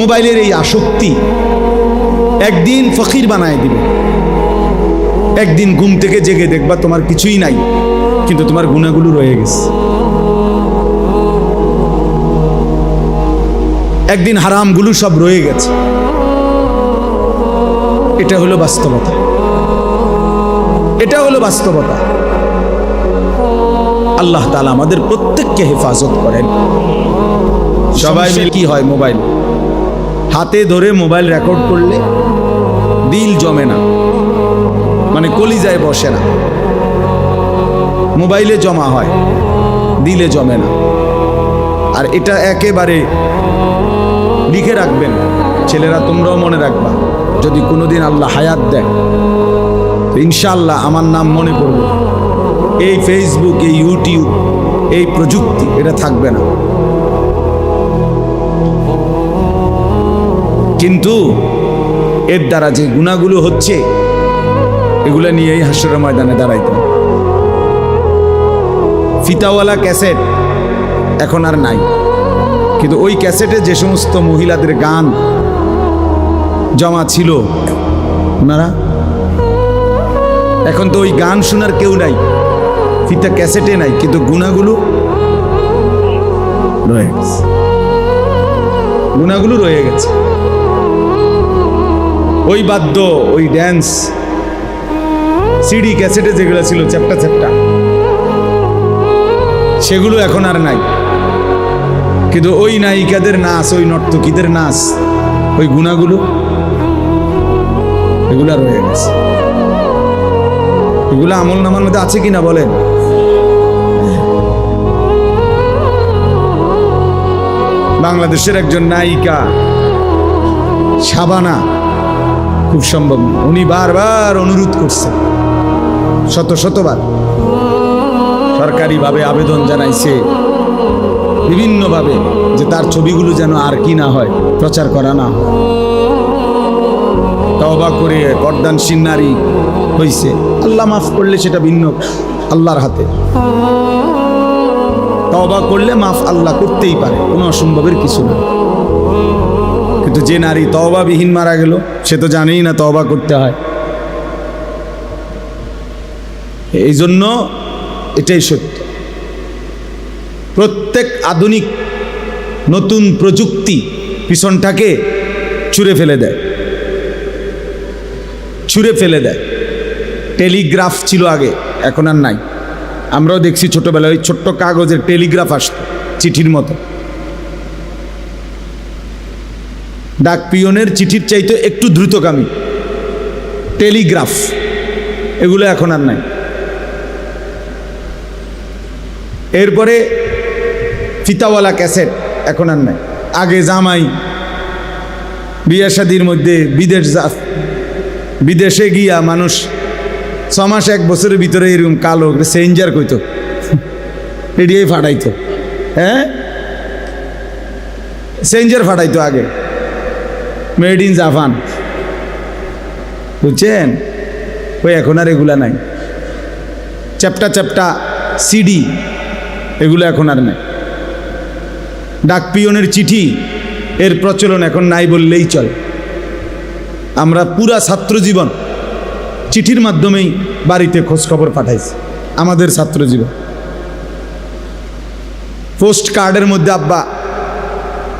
মোবাইলের এই আসক্তি একদিন ফকির বানায় দিবে। একদিন ঘুম থেকে জেগে দেখবা তোমার কিছুই নাই কিন্তু তোমার গুণাগুলো রয়ে গেছে। একদিন হারামগুলো সব রয়ে গেছে। এটা হলো বাস্তবতা। এটা হলো বাস্তবতা। আল্লাহ তালা আমাদের প্রত্যেককে হেফাজত করেন। সবাই মিলে কি হয় মোবাইল? হাতে ধরে মোবাইল রেকর্ড করলে দিল জমে না। মানে কলিজায় বসে না। মোবাইলে জমা হয়, দিলে জমে না। আর এটা একেবারে লিখে রাখবেন, ছেলেরা তোমরাও মনে রাখবা, যদি কোনোদিন আল্লাহ হায়াত দেয় ইনশাল্লাহ আমার নাম মনে পড়বে। এই ফেসবুক এই ইউটিউব এই প্রযুক্তি, এটা থাকবে না। কিন্তু এর দ্বারা যে গুণাগুলো হচ্ছে, এগুলো নিয়েই হাস্যের ময়দানে দাঁড়াইতে ফিতাওয়ালা ক্যাসেট এখন আর নাই। কিন্তু ওই ক্যাসেটে যে সমস্ত মহিলাদের গান জমা ছিল, ওনারা, এখন তো ওই গান শোনার কেউ নাই, ফিতা ক্যাসেটে নাই, কিন্তু গুণাগুলো রয়ে গেছে। গুণাগুলো রয়ে গেছে। ওই বাদ্য, ওই ড্যান্স সিডি ক্যাসেটে যেগুলো ছিল, চ্যাপটা চ্যাপটা, সেগুলো এখন আর নাই। কিন্তু ওই নায়িকাদের নাচ, ওই নর্তকীদের নাচ, ওই গুণাগুলো, এগুলা রয়ে গেছে। এগুলো আমল নামার মধ্যে আছে কিনা বলেন? বাংলাদেশের একজন নায়িকা শাবানা খুব সম্ভব উনি বারবার অনুরোধ করছেন শত শতবার সরকারিভাবে আবেদন জানাইছে। বিভিন্নভাবে যে তার ছবিগুলো যেন আর কি না হয়, প্রচার করা না হয়। তবা করে পর্দানসীন নারী হইছে। আল্লাহ মাফ করলে সেটা ভিন্ন, আল্লাহর হাতে। তবা করলে মাফ আল্লাহ করতেই পারে, কোনো অসম্ভবের কিছু না। কিন্তু যে নারী তওবাবিহীন মারা গেল, সে তো জানেই না তওবা করতে হয়। এই জন্য এটাই সত্য। প্রত্যেক আধুনিক নতুন প্রযুক্তি পিছনটাকে ছুঁড়ে ফেলে দেয়। ছুঁড়ে ফেলে দেয়। টেলিগ্রাফ ছিল আগে, এখন আর নাই। আমরাও দেখছি ছোটবেলায় ওই ছোট্ট কাগজের টেলিগ্রাফ আসতো, চিঠির মতো। ডাক পিয়নের চিঠির চাইতে একটু দ্রুতগামী। টেলিগ্রাফ। এগুলো এখন আর নাই। এরপরে ফিতাওয়ালা ক্যাসেট এখন আর নাই। আগে জামাই, বিয়ে শাদির মধ্যে বিদেশ বিদেশে গিয়া মানুষ ছ এক বছরের ভিতরে এরকম কালো সেঞ্জার কইতো। এডিয়াই ফাটাইতো। হ্যাঁ? সেঞ্জার ফাটাইতো আগে। মেড ইন জাপান বুঝছেন? ওই এখন আর এগুলা নাই। চ্যাপটা চ্যাপটা সিডি এগুলো এখন আর নাই। ডাক পিয়নের চিঠি, এর প্রচলন এখন নাই বললেই চল। আমরা পুরা ছাত্র জীবন চিঠির মাধ্যমেই বাড়িতে খোঁজ খবর পাঠাইছি, আমাদের ছাত্র জীবন। পোস্ট কার্ডের মধ্যে আব্বা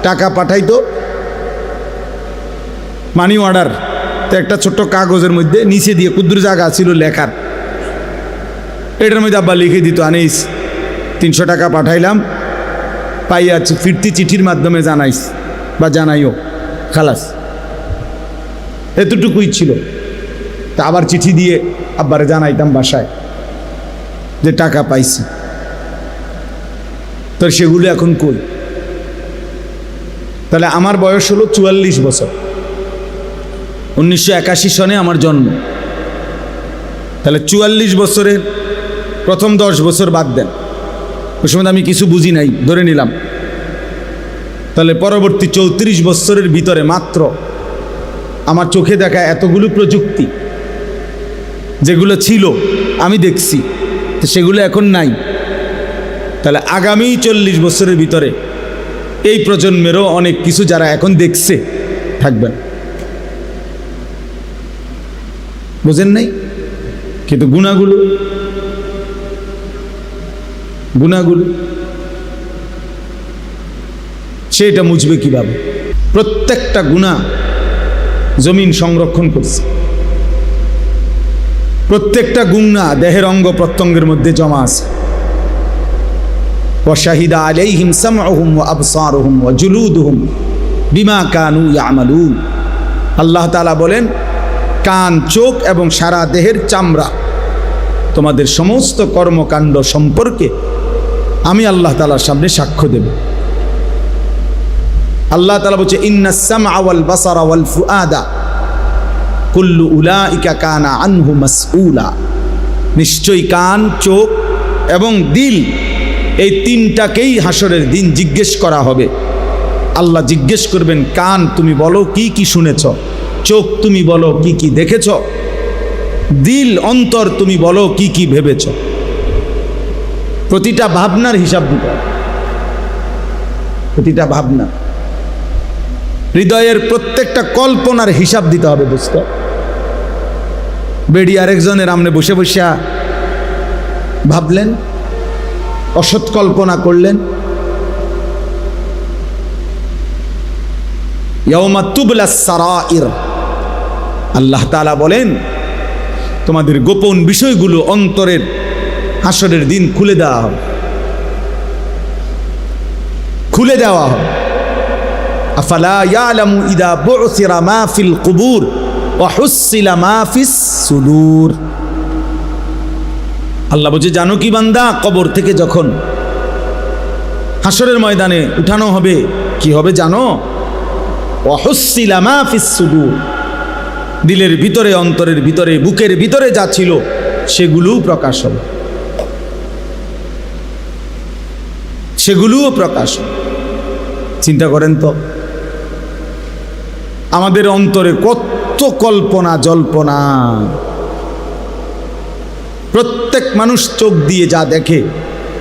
টাকা পাঠাইতো মানি অর্ডার তো একটা ছোট্ট কাগজের মধ্যে নিচে দিয়ে ক্ষুদ্র জায়গা ছিল লেখার। এটার মধ্যে আব্বা লিখে দিত, আনিস, তিনশো টাকা পাঠাইলাম, পাইয়া ফিরতি চিঠির মাধ্যমে জানাইস বা জানাইও, খালাস। এতটুকুই ছিল। তা আবার চিঠি দিয়ে আব্বারে জানাইতাম বাসায় যে টাকা পাইছি। তো সেগুলো এখন কই? তাহলে আমার বয়স হলো চুয়াল্লিশ বছর। উনিশশো একাশি সনে আমার জন্ম। তাহলে চুয়াল্লিশ বছরের প্রথম দশ বছর বাদ দেন। ওই সময় আমি কিছু বুঝি নাই, ধরে নিলাম। তাহলে পরবর্তী চৌত্রিশ বছরের ভিতরে মাত্র আমার চোখে দেখা এতগুলো প্রযুক্তি, যেগুলো ছিল, আমি দেখছি, তো সেগুলো এখন নাই। তাহলে আগামী চল্লিশ বছরের ভিতরে এই প্রজন্মেরও অনেক কিছু যারা এখন দেখছে, থাকবেন। বোঝেন নাই? কিন্তু গুণাগুলো গুণাগুলো, সেটা মুছবে কীভাবে? প্রত্যেকটা গুণা জমিন সংরক্ষণ করছে। প্রত্যেকটা গুণা দেহের অঙ্গ প্রত্যঙ্গের মধ্যে জমা আছে। ওয়াশাহিদা আলাইহিম সামআহুম ওয়া আবসারুহুম জুলুদ হুম বিমা কানু ইয়ামালুন। আল্লাহ তাআলা বলেন কান, চোখ এবং সারা দেহের চামড়া। তোমাদের সমস্ত কর্মকাণ্ড সম্পর্কে আমি আল্লাহ তাআলার সামনে সাক্ষ্য দেব। আল্লাহ তালা বলছে ইন্নাস সামআ ওয়াল বাসারা ওয়াল ফুআদা, কুল্লু উলাইকা কানা আনহু মাসউলা। নিশ্চয়ই কান, চোখ এবং দিল এই তিনটাকেই হাসরের দিন জিজ্ঞেস করা হবে। আল্লাহ জিজ্ঞেস করবেন, কান, তুমি বলো কি কি শুনেছ? চোখ তুমি বলো কি কি দেখেছ? দিল, অন্তর তুমি বলো কি কি ভেবেছ? প্রতিটা ভাবনার হিসাব দিতে প্রতিটা ভাবনা। হৃদয়ের প্রত্যেকটা কল্পনার হিসাব দিতে হবে বুঝতে। বেডি আরেকজনের আমনে বসে বসে ভাবলেন, অসৎ কল্পনা করলেন। ইয়াউমা তুবলা সারাইর। আল্লাহ তাআলা বলেন, তোমাদের গোপন বিষয়গুলো অন্তরের হাসরের দিন খুলে দেওয়া হবে। খুলে দেওয়া হবে। আফালা ইয়ালামু ইদা বুসিরা মা ফিল কুবুর ওয়া হুসিলা মা আল্লাহ বলছে, জানো কি বান্দা, কবর থেকে যখন হাসরের ময়দানে উঠানো হবে, কি হবে জানো? অহস্যিলা মা ফিস সুদূর। দিলের ভিতরে, অন্তরের ভিতরে, বুকের ভিতরে যা ছিল, সেগুলোও প্রকাশ হবে সেগুলোও প্রকাশ চিন্তা করেন তো, আমাদের অন্তরে কত কল্পনা, জল্পনা। প্রত্যেক মানুষ চোখ দিয়ে যা দেখে,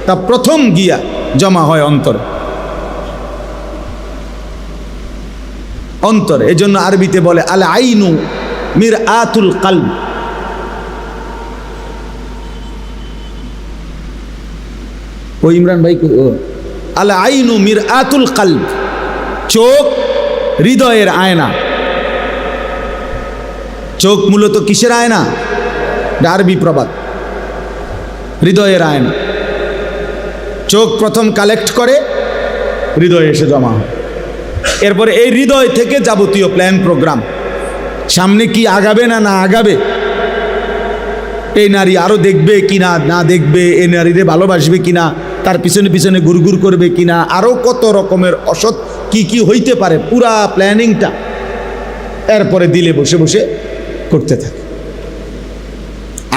তা প্রথম গিয়া জমা হয় অন্তরে। অন্তরে, এজন্য আরবিতে বলে আল আইনু মির আতুল কাল ও ইমরান ভাই আল আইনু মির আতুল কাল চোখ হৃদয়ের আয়না। চোখ মূলত কিসের আয়না? ডারবি প্রবাদ। হৃদয়ের আয়না। চোখ প্রথম কালেক্ট করে হৃদয়ে এসে জমা এরপরে এই হৃদয় থেকে যাবতীয় প্ল্যান, প্রোগ্রাম। সামনে কি আগাবে না না আগাবে? এই নারী আরও দেখবে কি না দেখবে? এই নারীরে ভালোবাসবে কি না তার পিছনে পিছনে গুড়গুড় করবে কি না আরও কত রকমের অসৎ কি কি হইতে পারে? পুরা প্ল্যানিংটা এরপরে দিলে বসে বসে করতে থাকে।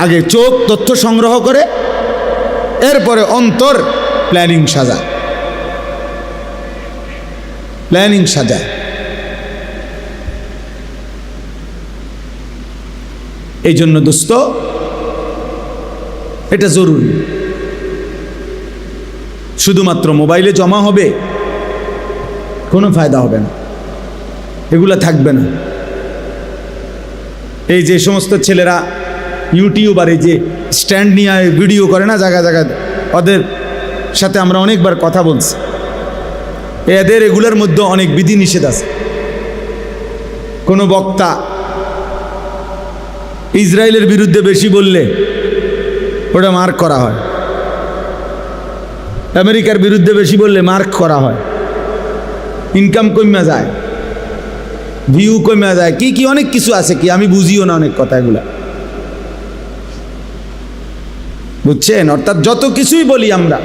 আগে চোখ তথ্য সংগ্রহ করে, এরপরে অন্তর প্ল্যানিং সাজায়। প্ল্যানিং সাজায়। এই জন্য দোস্ত, এটা জরুরি। শুধুমাত্র মোবাইলে জমা হবে, কোনো ফায়দা হবে না। এগুলা থাকবে না। এই যে সমস্ত ছেলেরা ইউটিউবার, এই যে স্ট্যান্ড নিয়ে ভিডিও করে না জায়গা জায়গায় ওদের সাথে আমরা অনেকবার কথা বলছি। এদের এগুলোর মধ্যে অনেক বিধি নিষেধ আছে। কোনো বক্তা ইসরায়েলের বিরুদ্ধে বেশি বললে ওটা মার্ক করা হয়। আমেরিকার বিরুদ্ধে বেশি বললে মার্ক করা হয়। ইনকাম কমে যায়, ভিউ কমে যায়, কি কি অনেক কিছু আছে কি? আমি বুঝিও না অনেক কথা এগুলা। বুঝছেন? অর্থাৎ যত কিছুই বলি আমরা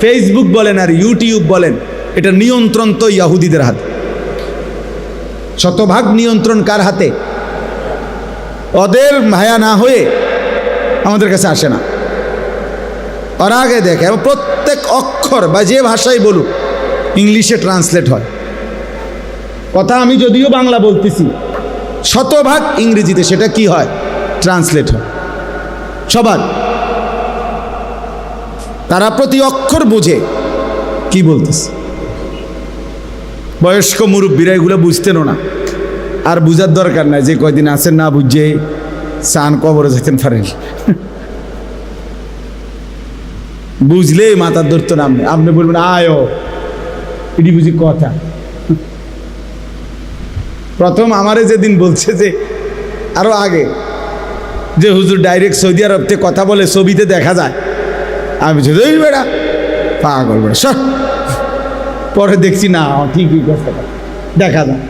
ফেসবুক বলেন আর ইউটিউব বলেন, এটা নিয়ন্ত্রণ তো ইয়াহুদিদের হাতে। শতভাগ নিয়ন্ত্রণ কার হাতে? ওদের ভায়া না হয়ে আমাদের কাছে আসে না। ওরা আগে দেখে, এবং প্রত্যেক অক্ষর বা যে ভাষাই বলুক, ইংলিশে ট্রান্সলেট হয়। কথা আমি যদিও বাংলা বলতেছি, শতভাগ ইংরেজিতে সেটা কি হয়? ট্রান্সলেট হয়। সবার। তারা প্রতি অক্ষর বোঝে কি বলতেছে। বয়স্ক মুরব্বীরা এগুলো বুঝতেনও না। আর বুঝার দরকার নাই যে কয়দিন আছেন না বুঝে চান কবরে যেতেন পারেন বুঝলে মাথার ধরতো না আপনি। বলবেন, আয়ো এটি বুঝি কথা। প্রথম আমারে যেদিন বলছে যে, আরও আগে, যে হুজুর ডাইরেক্ট সৌদি আরব থেকে কথা বলে ছবিতে দেখা যায়, আমি এই বেড়া, পাগল বেড়া, সর। পরে দেখছি, না, ঠিকই কথা। দেখা যায়।